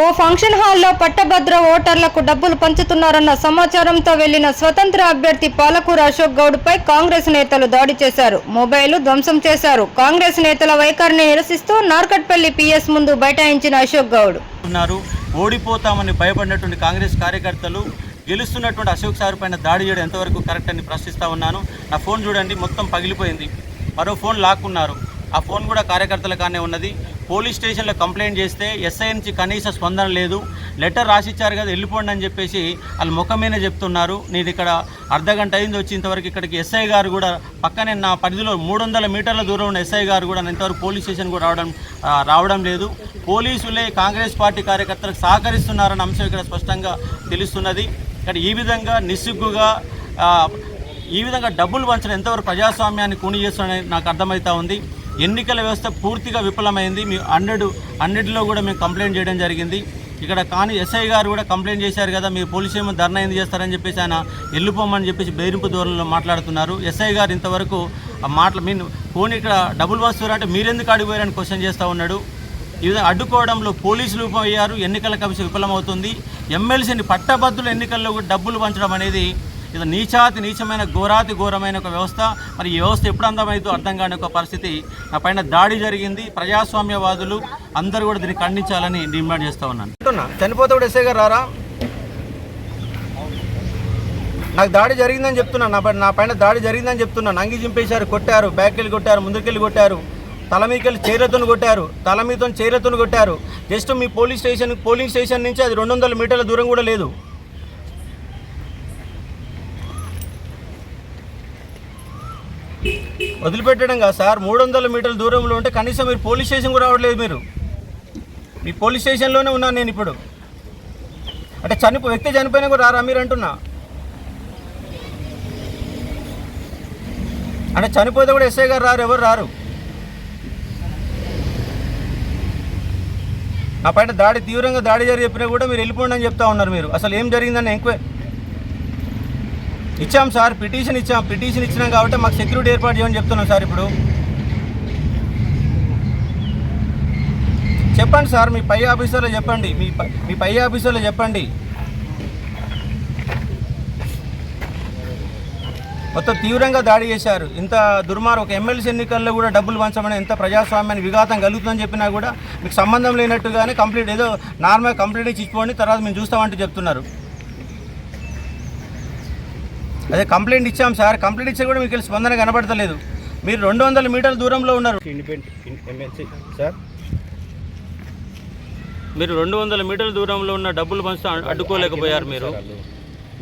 ఓ function హాల్లో పట్టభద్ర ఓటర్లకు డబ్బులు పంచుతున్నారన్న సమాచారంతో వెళ్ళిన స్వతంత్ర అభ్యర్థి పాలకూరు అశోక్ గౌడ్పై కాంగ్రెస్ నేతలు దాడి చేశారు. మొబైల్ ధ్వంసం చేశారు. కాంగ్రెస్ నేతల వైఖరిని నిరసిస్తూ నార్కట్పల్లి పిఎస్ ముందు బైఠాయించిన అశోక్ గౌడ్. ఉన్నారు. ఓడిపోతామని భయపడినటువంటి కాంగ్రెస్ కార్యకర్తలు గెలుస్తున్నటువంటి అశోక్ సార్ పైన దాడి చేయడం ఎంతవరకు కరెక్ట్ అని ప్రశ్నిస్తూ ఉన్నాను. నా ఫోన్ చూడండి మొత్తం పగిలిపోయింది. మరో ఫోన్ లాక్కున్నారు. ఆ ఫోన్ కూడా కార్యకర్తల కానే ఉన్నది. పోలీస్ స్టేషన్లో కంప్లైంట్ చేస్తే ఎస్ఐ నుంచి కనీస స్పందన లేదు. లెటర్ రాసిచ్చారు కదా వెళ్ళిపోండి అని చెప్పేసి వాళ్ళు ముఖమైన చెప్తున్నారు. నేను ఇక్కడ అర్ధ గంట అయింది వచ్చి ఇంతవరకు ఇక్కడికి ఎస్ఐ గారు కూడా పక్కనే నా పరిధిలో మూడు వందల మీటర్ల దూరం ఉన్న ఎస్ఐ గారు కూడా ఇంతవరకు పోలీస్ స్టేషన్ కూడా రావడం రావడం లేదు. పోలీసులే కాంగ్రెస్ పార్టీ కార్యకర్తలకు సహకరిస్తున్నారన్న అంశం ఇక్కడ స్పష్టంగా తెలుస్తున్నది. ఇక్కడ ఈ విధంగా నిస్సిగ్గుగా ఈ విధంగా డబ్బులు పంచడం ఎంతవరకు ప్రజాస్వామ్యాన్ని కూని చేస్తుందని నాకు అర్థమవుతా ఉంది. ఎన్నికల వ్యవస్థ పూర్తిగా విఫలమైంది. మీ హండ్రెడ్ హండ్రెడ్లో కూడా మేము కంప్లైంట్ చేయడం జరిగింది. ఇక్కడ కానీ ఎస్ఐ గారు కూడా కంప్లైంట్ చేశారు కదా మీరు పోలీస్ ఏమో ధర్నా ఎందుకు చేస్తారని చెప్పేసి ఆయన వెళ్ళిపోమని చెప్పేసి బెదిరింపు ధోరణిలో మాట్లాడుతున్నారు. ఎస్ఐ గారు ఇంతవరకు ఆ మీ ఫోన్ పోనీ ఇక్కడ డబ్బులు వస్తున్నారు అంటే మీరెందుకు అడిగిపోయారని క్వశ్చన్ చేస్తూ ఉన్నాడు. ఈ విధంగా అడ్డుకోవడంలో పోలీసులు అయ్యారు ఎన్నికల కమిషన్ విఫలమవుతుంది. ఎమ్మెల్సీని పట్టభద్రుల ఎన్నికల్లో కూడా డబ్బులు పంచడం అనేది ఇది నీచాతి నీచమైన ఘోరాతి ఘోరమైన ఒక వ్యవస్థ. మరి ఈ వ్యవస్థ ఎప్పుడు అందమైందో అర్థం కాని ఒక పరిస్థితి. నా పైన దాడి జరిగింది. ప్రజాస్వామ్యవాదులు అందరూ కూడా దీన్ని ఖండించాలని డిమాండ్ చేస్తూ ఉన్నాను. చనిపోతే కూడా ఎస్ఐ గారు రారా? నాకు దాడి జరిగిందని చెప్తున్నాను నా నా పైన దాడి జరిగిందని చెప్తున్నాను అంగి చింపేశారు కొట్టారు బ్యాక్కెళ్ళి కొట్టారు ముందుకెళ్ళి కొట్టారు. తల మీకెళ్ళి చీరతో కొట్టారు తల మీతో చీరతో కొట్టారు. జస్ట్ మీ పోలీస్ స్టేషన్ పోలింగ్ స్టేషన్ నుంచి అది రెండు వందల మీటర్ల దూరం కూడా లేదు. వదిలిపెట్టడం కాదు సార్. మూడు వందల మీటర్ల దూరంలో ఉంటే కనీసం మీరు పోలీస్ స్టేషన్ కూడా రావట్లేదు మీరు. మీ పోలీస్ స్టేషన్లోనే ఉన్నాను నేను ఇప్పుడు. అంటే చనిపో వ్యక్తి చనిపోయినా కూడా రారా మీరు అంటున్నా? అంటే చనిపోతే కూడా ఎస్ఐ గారు రారు ఎవరు రారు? నా పైన దాడి తీవ్రంగా దాడి జరిగి చెప్పినా కూడా మీరు వెళ్ళిపోండి అని చెప్తా ఉన్నారు మీరు. అసలు ఏం జరిగిందని ఎంక్వైరీ ఇచ్చాం సార్ పిటిషన్ ఇచ్చాం పిటిషన్ ఇచ్చినాం కాబట్టి మాకు సెక్యూరిటీ ఏర్పాటు చేయమని చెప్తున్నాం సార్ ఇప్పుడు. చెప్పండి సార్ మీ పై ఆఫీసర్లో చెప్పండి మీ పై- మీ పై ఆఫీసర్లో చెప్పండి. మొత్తం తీవ్రంగా దాడి చేశారు. ఇంత దుర్మార్ ఒక ఎమ్మెల్సీ ఎన్నికల్లో కూడా డబ్బులు పంచమని ఎంత ప్రజాస్వామ్యాన్ని విఘాతం కలుగుతుందని చెప్పినా కూడా మీకు సంబంధం లేనట్టుగానే కంప్లీట్ ఏదో నార్మల్ కంప్లీట్ ఇచ్చిపోండి తర్వాత మేము చూస్తామంటూ చెప్తున్నారు. అదే కంప్లైంట్ ఇచ్చాం సార్. కంప్లైంట్ ఇచ్చా కూడా మీకు స్పందన కనబడతలేదు. మీరు రెండు వందల మీటర్ల దూరంలో ఉన్నారు. సార్? మీరు రెండు వందల మీటర్ల దూరంలో ఉన్న డబ్బులు పంచుతూ అడ్డుకోలేకపోయారు మీరు.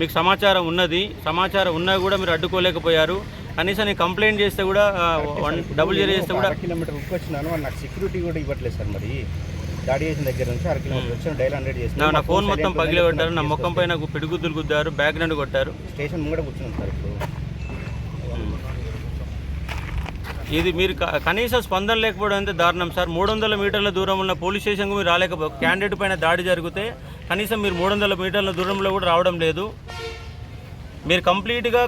మీకు సమాచారం ఉన్నది. సమాచారం ఉన్నా కూడా మీరు అడ్డుకోలేకపోయారు. కనీసం నేను కంప్లైంట్ చేస్తే కూడా వన్ డబుల్ జీరో చేస్తే కూడా కిలోమీటర్ వచ్చినాను నాకు సెక్యూరిటీ కూడా ఇవ్వట్లేదు సార్ మరి. దాడి చేసిన దగ్గర నుంచి అర కిలోమీటర్ వచ్చాను డైల్ హండ్రెడ్ చేసిన నా ఫోన్ మొత్తం పగిలి కొట్టారు నా ముఖం పైన పిడిగుద్దులు గుద్దారు బ్యాక్ నుండి కొట్టారు. స్టేషన్ ముంగడ కూర్చున్నాను సార్ ఇప్పుడు. ఇది మీరు కనీస స్పందన లేకపోవడం అయితే దారుణం సార్? మూడు వందల మీటర్ల దూరం ఉన్న పోలీస్ స్టేషన్కు మీరు రాలేకపో క్యాండిడేట్ పైన దాడి జరిగితే కనీసం మీరు మూడు వందల మీటర్ల దూరంలో కూడా రావడం లేదు. మీరు కంప్లీట్గా